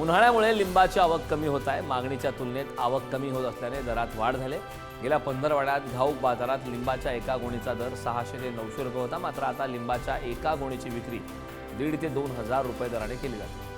उन्हाळ्यामुळे लिंबाची आवक कमी होत आहे. मागणीच्या तुलनेत आवक कमी होत असल्याने दरात वाढ झाले. गेल्या पंधरवड्यात घाऊक बाजारात लिंबाच्या एका गुणीचा दर सहाशे ते नऊशे रुपये होता. मात्र आता लिंबाच्या एका गुणीची विक्री दीड ते दोन हजार रुपये दराने केली जाते.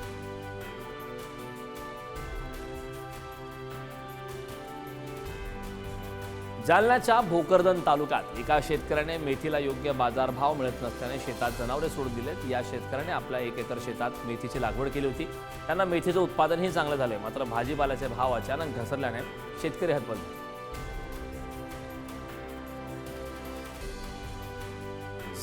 जालन्याच्या भोकरदन तालुक्यात एका शेतकऱ्याने मेथीला योग्य बाजारभाव मिळत नसल्याने शेतात जनावरे सोडून दिलेत. या शेतकऱ्याने आपल्या एक एकर शेतात मेथीची लागवड केली होती. त्यांना मेथीचं उत्पादनही चांगलं झाले मात्र भाजीपाल्याचे भाव अचानक घसरल्याने शेतकरी हतबलले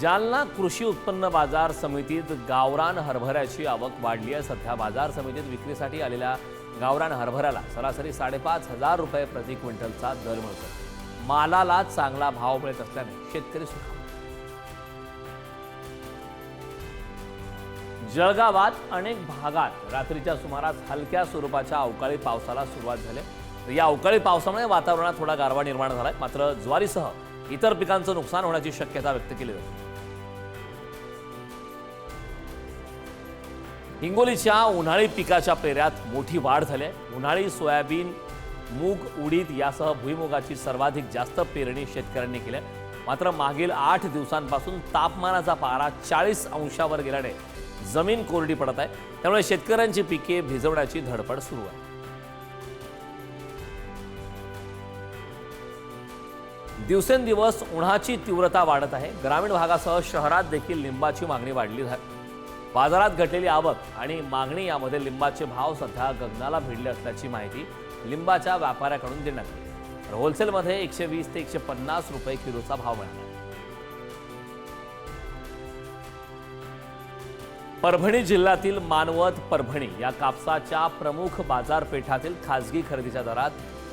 जालना कृषी उत्पन्न बाजार समितीत गावरान हरभऱ्याची आवक वाढली आहे. सध्या बाजार समितीत विक्रीसाठी आलेल्या गावरान हरभऱ्याला सरासरी साडेपाच हजार रुपये प्रति क्विंटलचा दर मिळतो मालाला चांगला भाव मिळत असल्याने शेतकरी सुखावले जळगावात अनेक भागात रात्रीच्या सुमारास हलक्या स्वरूपाच्या अवकाळी पावसाला सुरुवात झाली. तर या अवकाळी पावसामुळे वातावरणात थोडा गारवा निर्माण झालाय. मात्र ज्वारीसह इतर पिकांचं नुकसान होण्याची शक्यता व्यक्त केली जाते. हिंगोलीच्या उन्हाळी पिकाच्या पेऱ्यात मोठी वाढ झाली आहे. उन्हाळी सोयाबीन मूग उडीद यासह भुईमुगाची सर्वाधिक जास्त पेरणी शेतकऱ्यांनी केली मात्र मागील आठ दिवसांपासून तापमानाचा पारा चाळीस अंशावर गेल्याने जमीन कोरडी पडत आहे. त्यामुळे शेतकऱ्यांची पिके भिजवण्याची धडपड सुरू आहे. दिवसेंदिवस उन्हाची तीव्रता वाढत आहे. ग्रामीण भागासह शहरात देखील लिंबाची मागणी वाढली आहे. बाजारात घटलेली आवक आणि मागणी यामध्ये लिंबाचे भाव सध्या गगनाला भिडले असल्याची माहिती लिंबाच्या व्यापाऱ्याकडून देण्यात आली. तर होलसेलमध्ये एकशे वीस ते एकशे पन्नास रुपये किलोचा भाव मिळाला परभणी जिल्ह्यातील मानवत परभणी या कापसाच्या प्रमुख बाजारपेठातील खासगी खरेदीच्या दरात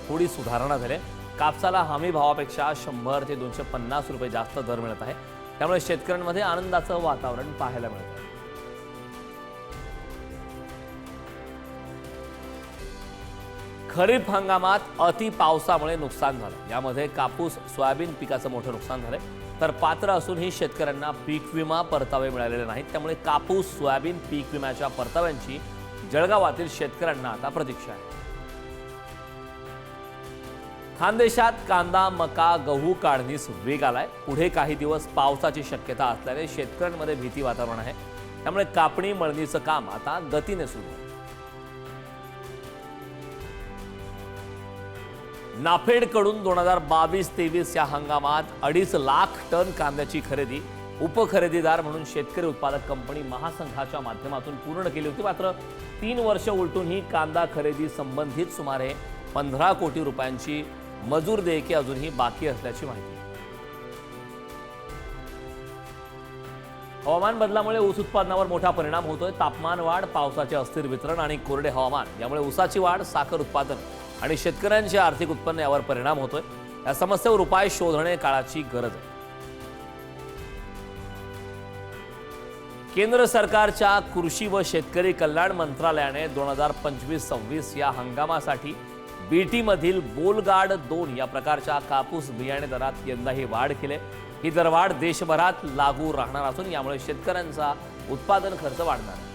थोडी सुधारणा झाली कापसाला हमी भावापेक्षा शंभर ते दोनशे पन्नास रुपये जास्त दर मिळत आहे. त्यामुळे शेतकऱ्यांमध्ये आनंदाचं वातावरण पाहायला मिळत आहे. खरीप हंगामात अति पावसामुळे नुकसान झालं. यामध्ये कापूस सोयाबीन पिकाचं मोठं नुकसान झालंय. तर पात्र असूनही शेतकऱ्यांना पीक विमा परतावे मिळालेले नाहीत. त्यामुळे कापूस सोयाबीन पीक विम्याच्या परताव्यांची जळगावातील शेतकऱ्यांना आता प्रतीक्षा आहे. खानदेशात कांदा मका गहू काढणीस वेग आलाय. पुढे काही दिवस पावसाची शक्यता असल्याने शेतकऱ्यांमध्ये भीती वातावरण आहे. त्यामुळे कापणी मळणीचं काम आता गतीने सुरू आहे. नाफेडकडून दोन हजार बावीस तेवीस या हंगामात अडीच लाख टन कांद्याची खरेदी उपखरेदीदार म्हणून शेतकरी उत्पादक कंपनी महासंघाच्या माध्यमातून पूर्ण केली होती. मात्र तीन वर्ष उलटून ही कांदा खरेदी संबंधित सुमारे पंधरा कोटी रुपयांची मजूर देयके अजूनही बाकी असल्याची माहिती. हवामान बदलामुळे ऊस उत्पादनावर मोठा परिणाम होतोय. तापमान वाढ पावसाचे अस्थिर वितरण आणि कोरडे हवामान. यामुळे ऊसाची वाढ साखर उत्पादन आणि शेतकऱ्यांचे आर्थिक उत्पन्न यावर परिणाम होतोय. या समस्येवर उपाय शोधणे काळाची गरज आहे. केंद्र सरकारच्या कृषी व शेतकरी कल्याण मंत्रालयाने दोन हजार पंचवीस सव्वीस या हंगामासाठी बीटीमधील बोलगाड दोन या प्रकारच्या कापूस बियाणे दरात यंदाही वाढ केली ही दरवाढ देशभरात लागू राहणार असून यामुळे शेतकऱ्यांचा उत्पादन खर्च वाढणार